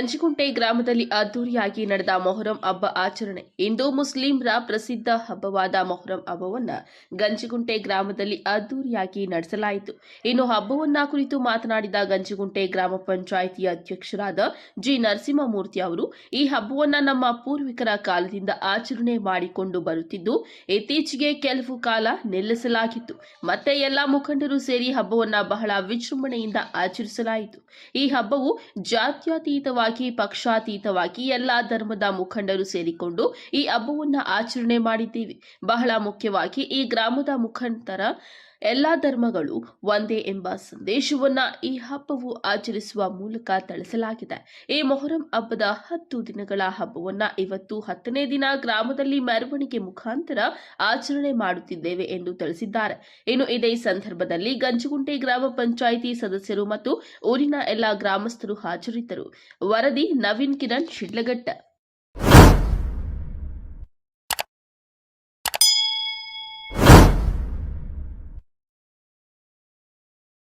ಗಂಜಿಗುಂಟೆ ಗ್ರಾಮದಲ್ಲಿ ಅದ್ದೂರಿಯಾಗಿ ನಡೆದ ಮೊಹರಂ ಹಬ್ಬ ಆಚರಣೆ. ಹಿಂದೂ ಮುಸ್ಲಿಂರ ಪ್ರಸಿದ್ಧ ಹಬ್ಬವಾದ ಮೊಹರಂ ಹಬ್ಬವನ್ನು ಗಂಜಿಗುಂಟೆ ಗ್ರಾಮದಲ್ಲಿ ಅದ್ದೂರಿಯಾಗಿ ನಡೆಸಲಾಯಿತು. ಇನ್ನು ಹಬ್ಬವನ್ನ ಕುರಿತು ಮಾತನಾಡಿದ ಗಂಜಿಗುಂಟೆ ಗ್ರಾಮ ಪಂಚಾಯಿತಿ ಅಧ್ಯಕ್ಷರಾದ ಜಿ. ನರಸಿಂಹಮೂರ್ತಿ ಅವರು, ಈ ಹಬ್ಬವನ್ನ ನಮ್ಮ ಪೂರ್ವಿಕರ ಕಾಲದಿಂದ ಆಚರಣೆ ಮಾಡಿಕೊಂಡು ಬರುತ್ತಿದ್ದು, ಇತ್ತೀಚೆಗೆ ಕೆಲವು ಕಾಲ ನಿಲ್ಲಿಸಲಾಗಿತ್ತು. ಮತ್ತೆ ಎಲ್ಲಾ ಮುಖಂಡರು ಸೇರಿ ಹಬ್ಬವನ್ನ ಬಹಳ ವಿಜೃಂಭಣೆಯಿಂದ ಆಚರಿಸಲಾಯಿತು. ಈ ಹಬ್ಬವು ಜಾತ್ಯತೀತವಾಗಿ ಪಕ್ಷಾತೀತವಾಗಿ ಎಲ್ಲಾ ಧರ್ಮದ ಮುಖಂಡರು ಸೇರಿಕೊಂಡು ಈ ಹಬ್ಬವನ್ನ ಆಚರಣೆ ಮಾಡಿದ್ದೀವಿ. ಬಹಳ ಮುಖ್ಯವಾಗಿ ಈ ಗ್ರಾಮದ ಮುಖಂಡರ ಎಲ್ಲಾ ಧರ್ಮಗಳು ಒಂದೇ ಎಂಬ ಸಂದೇಶವನ್ನ ಈ ಹಬ್ಬವು ಆಚರಿಸುವ ಮೂಲಕ ತಿಳಿಸಲಾಗಿದೆ ಈ ಮೊಹರಂ ಹಬ್ಬದ ಹತ್ತು ದಿನಗಳ ಹಬ್ಬವನ್ನ ಇವತ್ತು ಹತ್ತನೇ ದಿನ ಗ್ರಾಮದಲ್ಲಿ ಮೆರವಣಿಗೆ ಮುಖಾಂತರ ಆಚರಣೆ ಮಾಡುತ್ತಿದ್ದೇವೆ ಎಂದು ತಿಳಿಸಿದ್ದಾರೆ. ಇನ್ನು ಇದೇ ಸಂದರ್ಭದಲ್ಲಿ ಗಂಜಗುಂಟೆ ಗ್ರಾಮ ಪಂಚಾಯಿತಿ ಸದಸ್ಯರು ಮತ್ತು ಊರಿನ ಎಲ್ಲ ಗ್ರಾಮಸ್ಥರು ಹಾಜರಿದ್ದರು. ವರದಿ ನವೀನ್ ಕಿರಣ್ ಶಿಡ್ಲಘಟ್ಟ.